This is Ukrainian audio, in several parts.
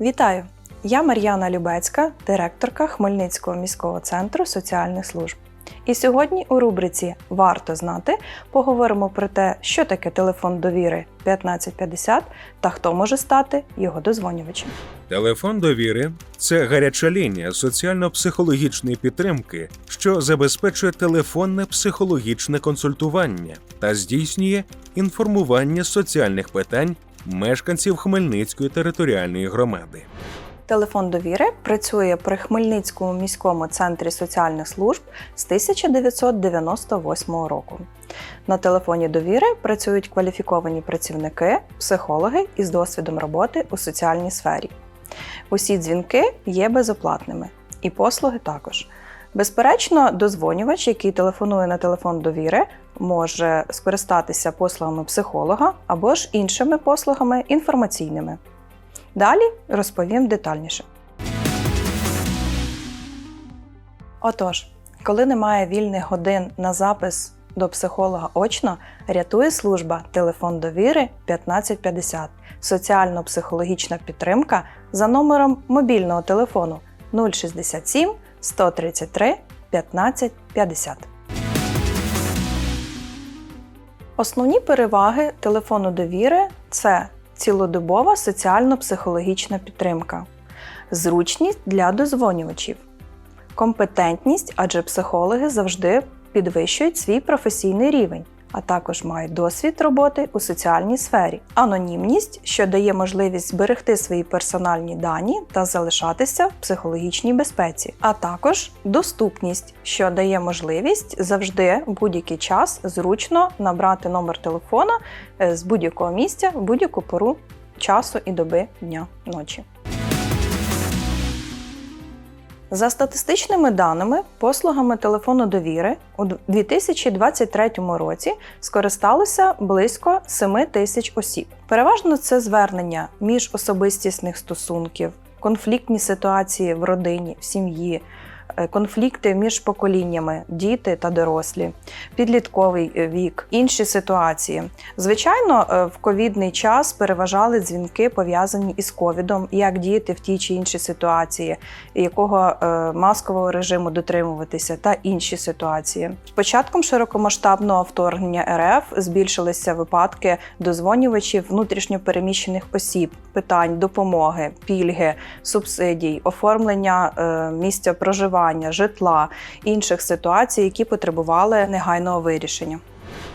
Вітаю! Я Мар'яна Любецька, директорка Хмельницького міського центру соціальних служб. І сьогодні у рубриці Варто знати поговоримо про те, що таке телефон довіри 1550 та хто може стати його дозвонювачем. Телефон довіри це гаряча лінія соціально-психологічної підтримки, що забезпечує телефонне психологічне консультування та здійснює інформування соціальних питань мешканців Хмельницької територіальної громади. Телефон довіри працює при Хмельницькому міському центрі соціальних служб з 1998 року. На телефоні довіри працюють кваліфіковані працівники, психологи із досвідом роботи у соціальній сфері. Усі дзвінки є безоплатними, і послуги також. Безперечно, дозвонювач, який телефонує на телефон довіри, може скористатися послугами психолога або ж іншими послугами інформаційними. Далі розповім детальніше. Отож, коли немає вільних годин на запис до психолога очно, рятує служба Телефон довіри 1550, соціально-психологічна підтримка за номером мобільного телефону 067 133 1550. Основні переваги телефону довіри це цілодобова соціально-психологічна підтримка, зручність для дозвонювачів, компетентність, адже психологи завжди підвищують свій професійний рівень, а також мають досвід роботи у соціальній сфері, анонімність, що дає можливість зберегти свої персональні дані та залишатися в психологічній безпеці, а також доступність, що дає можливість завжди в будь-який час зручно набрати номер телефона е, з будь-якого місця в будь-яку пору часу і доби дня ночі. За статистичними даними, послугами телефону довіри у 2023 році скористалося близько 7 тисяч осіб. Переважно це звернення міжособистісних стосунків, конфліктні ситуації в родині, в сім'ї, конфлікти між поколіннями, діти та дорослі, підлітковий е, вік, інші ситуації. Звичайно, е, в ковідний час переважали дзвінки пов'язані із ковідом, як діяти в тій чи іншій ситуації, якого е, маскового режиму дотримуватися, та інші ситуації. З початком широкомасштабного вторгнення РФ збільшилися випадки дозвонювачів внутрішньопереміщених осіб, питань допомоги, пільги, субсидій, оформлення е, місця проживання, житла, інших ситуацій, які потребували негайного вирішення.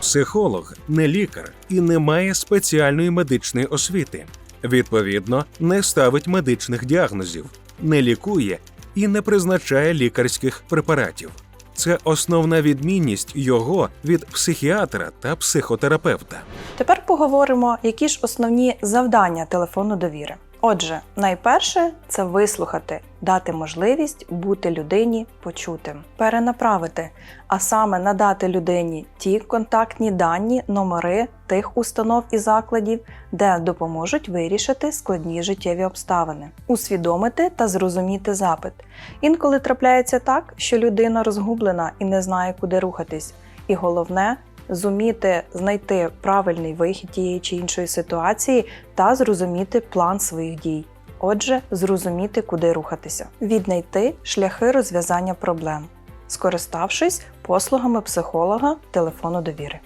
Психолог не лікар і не має спеціальної медичної освіти. Відповідно, не ставить медичних діагнозів, не лікує і не призначає лікарських препаратів. Це основна відмінність його від психіатра та психотерапевта. Тепер поговоримо, які ж основні завдання телефону довіри. Отже, найперше це вислухати, дати можливість бути людині почутим, перенаправити, а саме надати людині ті контактні дані, номери тих установ і закладів, де допоможуть вирішити складні життєві обставини, усвідомити та зрозуміти запит. Інколи трапляється так, що людина розгублена і не знає, куди рухатись. І головне зуміти знайти правильний вихід тієї чи іншої ситуації та зрозуміти план своїх дій. Отже, зрозуміти, куди рухатися, віднайти шляхи розв'язання проблем, скориставшись послугами психолога телефону довіри.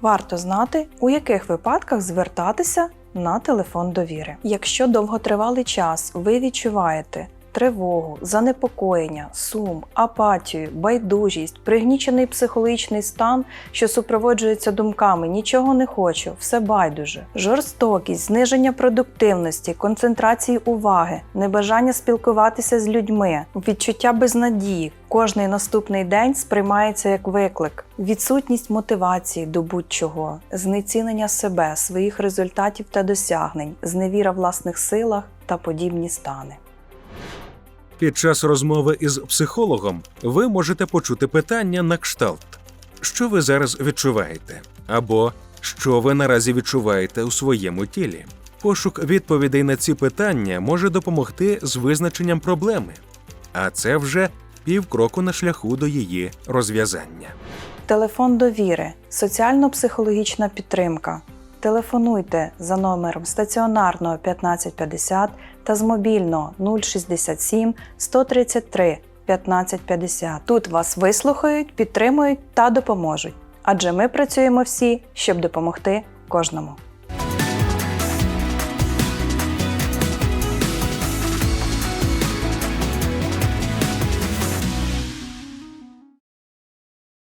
Варто знати, у яких випадках звертатися на телефон довіри. Якщо довготривалий час ви відчуваєте тривогу, занепокоєння, сум, апатію, байдужість, пригнічений психологічний стан, що супроводжується думками нічого не хочу, все байдуже, жорстокість, зниження продуктивності, концентрації уваги, небажання спілкуватися з людьми, відчуття безнадії. Кожний наступний день сприймається як виклик, відсутність мотивації до будь-чого, знецінення себе, своїх результатів та досягнень, зневіра в власних силах та подібні стани. Під час розмови із психологом ви можете почути питання на кшталт: що ви зараз відчуваєте? Або що ви наразі відчуваєте у своєму тілі? Пошук відповідей на ці питання може допомогти з визначенням проблеми, а це вже півкроку на шляху до її розв'язання. Телефон довіри, соціально-психологічна підтримка, телефонуйте за номером стаціонарного 1550 та з мобільного 067 133 1550. Тут вас вислухають, підтримують та допоможуть. Адже ми працюємо всі, щоб допомогти кожному.